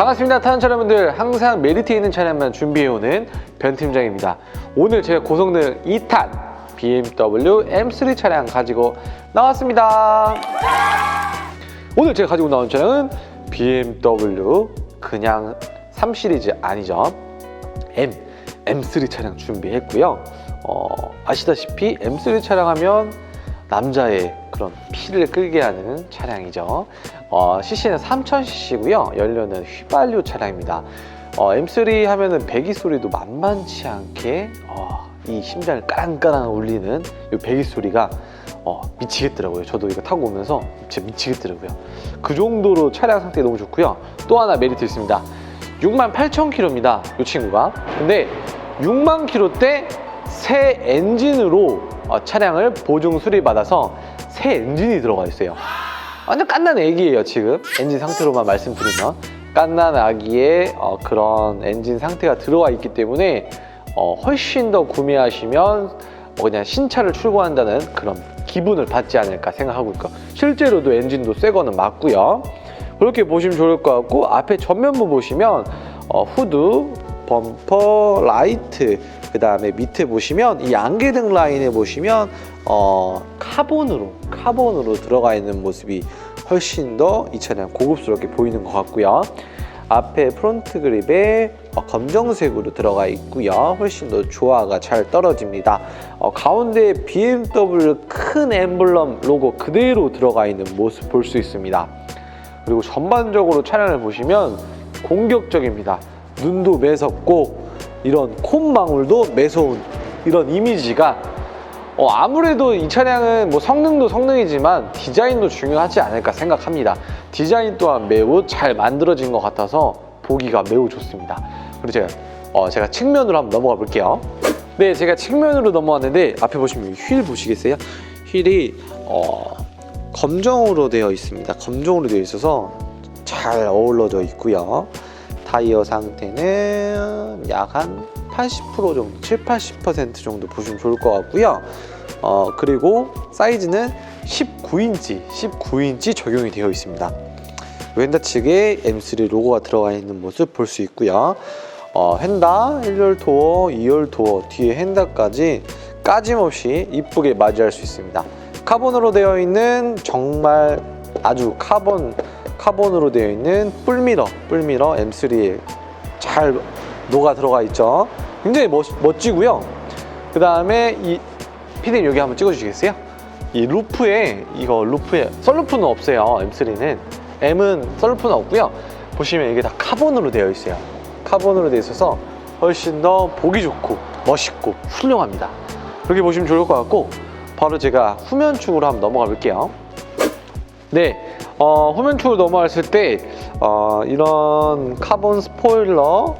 네, 반갑습니다. 타는 차량분들 항상 메리트 있는 차량만 준비해오는 변 팀장입니다. 오늘 제가 고성능 2탄 BMW M3 차량 가지고 나왔습니다. 오늘 제가 가지고 나온 차량은 BMW 그냥 3 시리즈 아니죠. M, M3 차량 준비했고요. 어, 아시다시피 M3 차량 하면 남자의 그런 피를 끌게 하는 차량이죠. 어, CC는 3000cc고요. 연료는 휘발유 차량입니다. 어, M3 하면은 배기 소리도 만만치 않게 어, 이 심장을 까랑까랑 울리는 이 배기 소리가 어, 미치겠더라고요. 저도 이거 타고 오면서 진짜 미치겠더라고요. 그 정도로 차량 상태 너무 좋고요. 또 하나 메리트 있습니다. 68,000km입니다. 이 친구가. 근데 6만 km 대새 엔진으로 어, 차량을 보증 수리받아서 새 엔진이 들어가 있어요. 완전 깐난 애기예요 지금. 엔진 상태로만 말씀드리면. 깐난 아기의 어, 그런 엔진 상태가 들어가 있기 때문에 어, 훨씬 더 구매하시면 어, 그냥 신차를 출고한다는 그런 기분을 받지 않을까 생각하고 있고 실제로도 엔진도 새 거는 맞고요. 그렇게 보시면 좋을 것 같고 앞에 전면부 보시면 어, 후드, 범퍼, 라이트 그 다음에 밑에 보시면 이 안개등 라인에 보시면 어, 카본으로 카본으로 들어가 있는 모습이 훨씬 더 이 차량 고급스럽게 보이는 것 같고요. 앞에 프론트 그립에 어, 검정색으로 들어가 있고요. 훨씬 더 조화가 잘 떨어집니다. 어, 가운데 BMW 큰 엠블럼 로고 그대로 들어가 있는 모습 볼 수 있습니다. 그리고 전반적으로 차량을 보시면 공격적입니다. 눈도 매섭고 이런 콧망울도 매서운 이런 이미지가 어, 아무래도 이 차량은 뭐 성능도 성능이지만 디자인도 중요하지 않을까 생각합니다. 디자인 또한 매우 잘 만들어진 것 같아서 보기가 매우 좋습니다. 그리고 제가 어, 제가 측면으로 한번 넘어가 볼게요. 네, 제가 측면으로 넘어왔는데 앞에 보시면 휠 보시겠어요? 휠이 어, 검정으로 되어 있습니다. 검정으로 되어 있어서 잘 어우러져 있고요. 타이어 상태는 약 한 80% 정도, 7, 80% 정도 보시면 좋을 것 같고요. 어, 그리고 사이즈는 19인치, 19인치 적용이 되어 있습니다. 왼다 측에 M3 로고가 들어가 있는 모습 볼 수 있고요. 어, 헨다 1열 도어, 2열 도어, 뒤에 헨다까지 까짐없이 이쁘게 맞이할 수 있습니다. 카본으로 되어 있는 정말 아주 카본 카본으로 되어 있는 뿔미러, 뿔미러 M3에 잘 녹아 들어가 있죠. 굉장히 멋, 멋지고요. 그 다음에 이 피디님 여기 한번 찍어주시겠어요? 이 루프에 이거 루프에 썰루프는 없어요. M3는 M은 썰루프는 없고요. 보시면 이게 다 카본으로 되어 있어요. 카본으로 되어 있어서 훨씬 더 보기 좋고 멋있고 훌륭합니다. 그렇게 보시면 좋을 것 같고 바로 제가 후면축으로 한번 넘어가 볼게요. 네, 어, 후면축으로 넘어갔을 때 어, 이런 카본 스포일러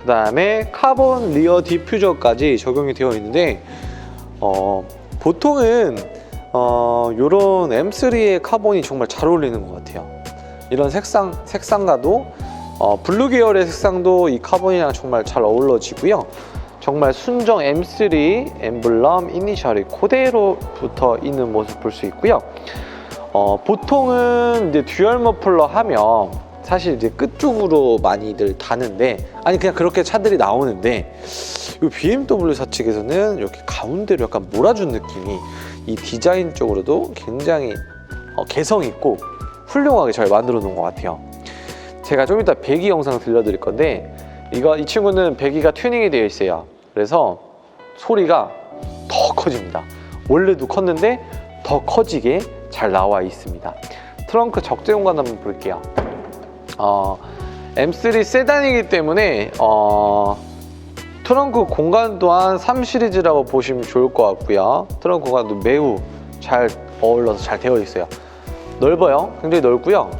그 다음에 카본 리어 디퓨저까지 적용이 되어 있는데 어, 보통은 어, 이런 M3의 카본이 정말 잘 어울리는 것 같아요. 이런 색상 색상과도 어, 블루 계열의 색상도 이 카본이랑 정말 잘 어우러지고요. 정말 순정 M3 엠블럼 이니셜이 그대로 붙어 있는 모습 볼 수 있고요. 어, 보통은 이제 듀얼 머플러 하면 사실 이제 끝쪽으로 많이들 다는데 아니 그냥 그렇게 차들이 나오는데 이 BMW 사측에서는 이렇게 가운데로 약간 몰아준 느낌이 이 디자인 쪽으로도 굉장히 어, 개성 있고 훌륭하게 잘 만들어 놓은 것 같아요. 제가 좀 이따 배기 영상 들려드릴 건데 이거 이 친구는 배기가 튜닝이 되어 있어요. 그래서 소리가 더 커집니다. 원래도 컸는데 더 커지게 잘 나와 있습니다. 트렁크 적재 공간 한번 볼게요. 어, M3 세단이기 때문에 어, 트렁크 공간 또한 3 시리즈라고 보시면 좋을 것 같고요. 트렁크 공간도 매우 잘 어울러서 잘 되어 있어요. 넓어요. 굉장히 넓고요.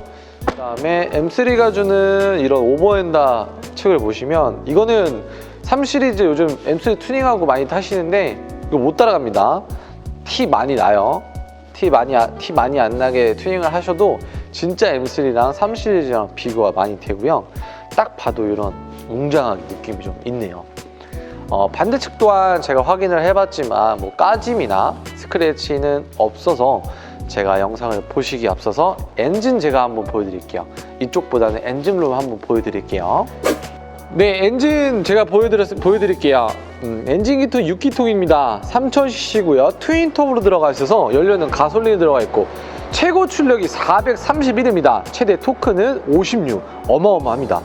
그 다음에 M3가 주는 이런 오버핸다 측을 보시면 이거는 3 시리즈 요즘 M3 튜닝하고 많이 타시는데 이거 못 따라갑니다. 티 많이 나요. 티 많이 아- 티 많이 안 나게 튜닝을 하셔도 진짜 M3랑 3 시리즈랑 비교가 많이 되고요. 딱 봐도 이런 웅장한 느낌이 좀 있네요. 어, 반대측 또한 제가 확인을 해봤지만 뭐 까짐이나 스크래치는 없어서 제가 영상을 보시기 앞서서 엔진 제가 한번 보여드릴게요. 이쪽보다는 엔진룸 한번 보여드릴게요. 네, 엔진 제가 보여드렸, 보여드릴게요. 음, 엔진 기통 6기통입니다. 3000cc고요. 트윈톱으로 들어가 있어서 연료는 가솔린이 들어가 있고 최고 출력이 431입니다. 최대 토크는 56. 어마어마합니다.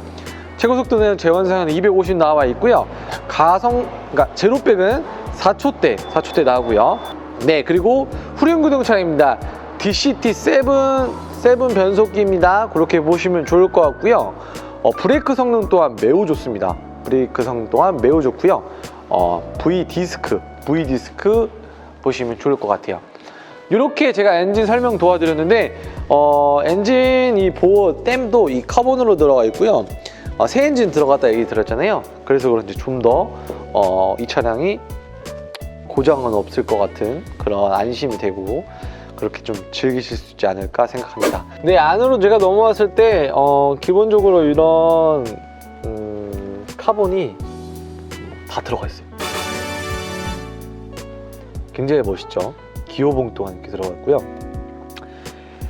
최고 속도는 제원상은 250 나와 있고요. 가성, 그러니까 제로백은 4초대, 4초대 나오고요. 네, 그리고 후륜구동 차량입니다. DCT7, 7 변속기입니다. 그렇게 보시면 좋을 것 같고요. 어, 브레이크 성능 또한 매우 좋습니다. 브레이크 성능 또한 매우 좋고요. 어, V 디스크, V 디스크 보시면 좋을 것 같아요. 이렇게 제가 엔진 설명 도와드렸는데 어, 엔진 이 보호 댐도 이 카본으로 들어가 있고요. 어, 새 엔진 들어갔다 얘기 들었잖아요. 그래서 그런지 좀 더 어, 이 차량이 고장은 없을 것 같은 그런 안심이 되고 그렇게 좀 즐기실 수 있지 않을까 생각합니다. 네 안으로 제가 넘어왔을 때 어, 기본적으로 이런 음, 카본이 다 들어가 있어요. 굉장히 멋있죠. 기어봉 또한 이렇게 들어가 있고요.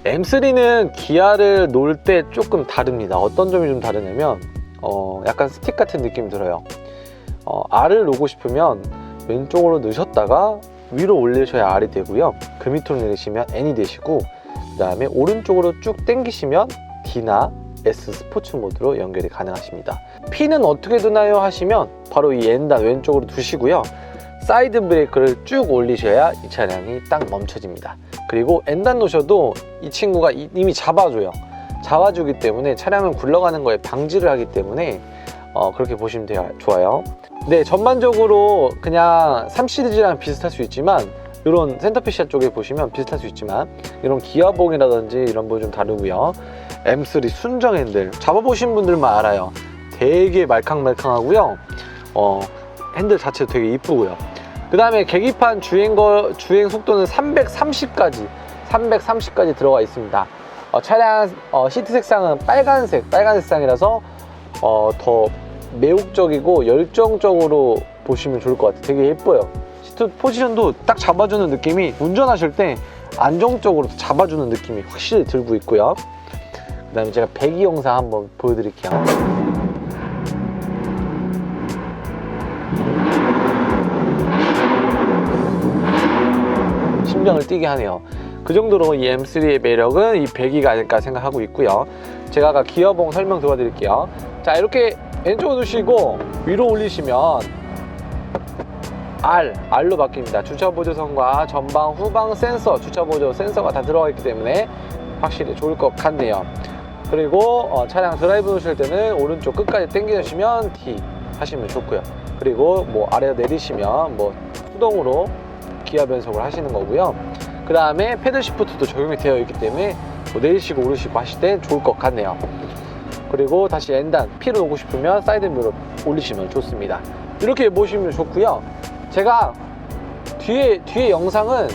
M3는 기아를 놓을 때 조금 다릅니다. 어떤 점이 좀 다르냐면 어, 약간 스틱 같은 느낌이 들어요. 어, R을 놓고 싶으면 왼쪽으로 넣으셨다가 위로 올리셔야 R이 되고요. 그 밑으로 내리시면 N이 되시고 그 다음에 오른쪽으로 쭉 당기시면 D나 S 스포츠 모드로 연결이 가능하십니다. P는 어떻게 두나요 하시면 바로 이 N단 왼쪽으로 두시고요. 사이드 브레이크를 쭉 올리셔야 이 차량이 딱 멈춰집니다. 그리고 N단 놓으셔도 이 친구가 이- 이미 잡아줘요. 잡아주기 때문에 차량을 굴러가는 거에 방지를 하기 때문에 어, 그렇게 보시면 돼요. 좋아요. 네, 전반적으로 그냥 3 시리즈랑 비슷할 수 있지만 이런 센터피시아 쪽에 보시면 비슷할 수 있지만 이런 기어봉이라든지 이런 부분 좀 다르고요. M3 순정 핸들 잡아보신 분들만 알아요. 되게 말캉말캉하고요. 어, 핸들 자체도 되게 이쁘고요. 그 다음에 계기판 주행 거 주행 속도는 330까지 330까지 들어가 있습니다. 어, 차량 어, 시트 색상은 빨간색 빨간 색상이라서 어, 더 매혹적이고 열정적으로 보시면 좋을 것 같아요. 되게 예뻐요. 시트 포지션도 딱 잡아주는 느낌이 운전하실 때 안정적으로 잡아주는 느낌이 확실히 들고 있고요. 그 다음에 제가 배기 영상 한번 보여드릴게요. 심장을 뛰게 하네요. 그 정도로 이 M3의 매력은 이 배기가 아닐까 생각하고 있고요. 제가 아까 기어봉 설명 도와드릴게요. 자, 이렇게 왼쪽으로 두시고 위로 올리시면 R, R로 바뀝니다. 주차 보조선과 전방, 후방 센서, 주차 보조 센서가 다 들어가 있기 때문에 확실히 좋을 것 같네요. 그리고 어, 차량 드라이브 놓으실 때는 오른쪽 끝까지 당겨주시면 D 하시면 좋고요. 그리고 뭐 아래 내리시면 뭐 수동으로 기아 변속을 하시는 거고요. 그 다음에 패들 시프트도 적용이 되어 있기 때문에 뭐 내리시고 오르시고 하실 때 좋을 것 같네요. 그리고 다시 N단 P로 오고 싶으면 사이드 미러 올리시면 좋습니다. 이렇게 보시면 좋고요. 제가 뒤에 뒤에 영상은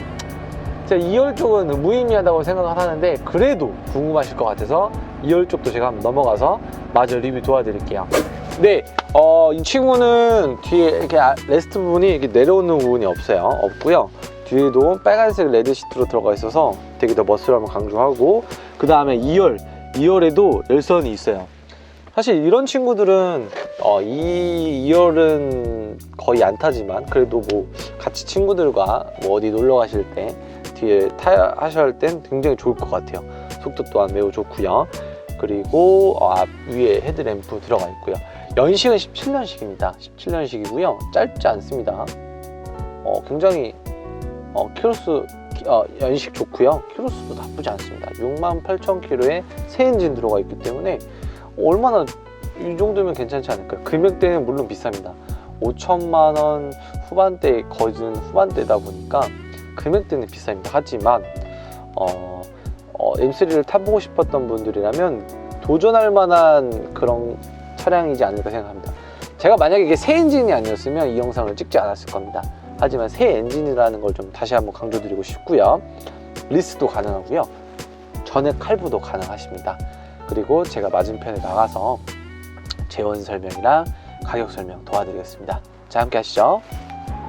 제가 2열 쪽은 무의미하다고 생각을 하는데 그래도 궁금하실 것 같아서 2열 쪽도 제가 한번 넘어가서 마저 리뷰 도와드릴게요. 네, 어, 이 친구는 뒤에 이렇게 아- 레스트 부분이 이렇게 내려오는 부분이 없어요. 없고요. 뒤에도 빨간색 레드 시트로 들어가 있어서 되게 더 멋스러움을 강조하고 그 다음에 2열, 2열에도 열선이 있어요. 사실 이런 친구들은 어, 이 2열은 거의 안 타지만 그래도 뭐 같이 친구들과 뭐 어디 놀러 가실 때 뒤에 타야 하셔야 할 땐 굉장히 좋을 것 같아요. 속도 또한 매우 좋고요. 그리고 어, 앞 위에 헤드램프 들어가 있고요. 연식은 17년식입니다. 17년식이고요. 짧지 않습니다. 어, 굉장히 어, 키로수 어, 연식 좋고요. 키로수도 나쁘지 않습니다. 68,000km에 새 엔진 들어가 있기 때문에 얼마나 이 정도면 괜찮지 않을까요? 금액대는 물론 비쌉니다. 5천만 원 후반대 거진 후반대다 보니까 금액대는 비쌉니다. 하지만 어, 어, M3를 타보고 싶었던 분들이라면 도전할 만한 그런 차량이지 않을까 생각합니다. 제가 만약에 이게 새 엔진이 아니었으면 이 영상을 찍지 않았을 겁니다. 하지만 새 엔진이라는 걸 좀 다시 한번 강조드리고 싶고요. 리스도 가능하고요. 전액 할부도 가능하십니다. 그리고 제가 맞은편에 나가서 재원 설명이랑 가격 설명 도와드리겠습니다. 자, 함께 하시죠.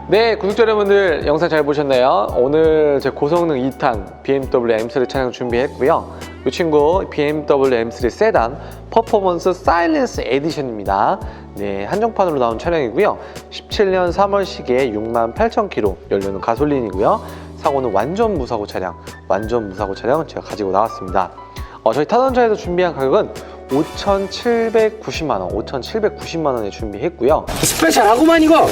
네, 구독자 여러분들 영상 잘 보셨나요? 오늘 제 고성능 2탄 BMW M3 차량 준비했고요. 이 친구 BMW M3 세단 퍼포먼스 사일렌스 에디션입니다. 네, 한정판으로 나온 차량이고요. 17년 3월 시기에 6만 8천 킬로 연료는 가솔린이고요. 사고는 완전 무사고 차량, 완전 무사고 차량 제가 가지고 나왔습니다. 어, 저희 타던차에서 준비한 가격은 5,790만 원, 5,790만 원에 준비했고요. 스페셜하구만 이거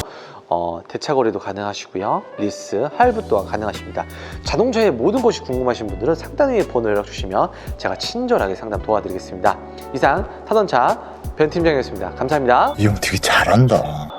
어, 대차 거래도 가능하시고요. 리스, 할부 또한 가능하십니다. 자동차의 모든 것이 궁금하신 분들은 상단에 번호 연락 주시면 제가 친절하게 상담 도와드리겠습니다. 이상 타던차 변 팀장이었습니다. 감사합니다. 이 형 되게 잘한다.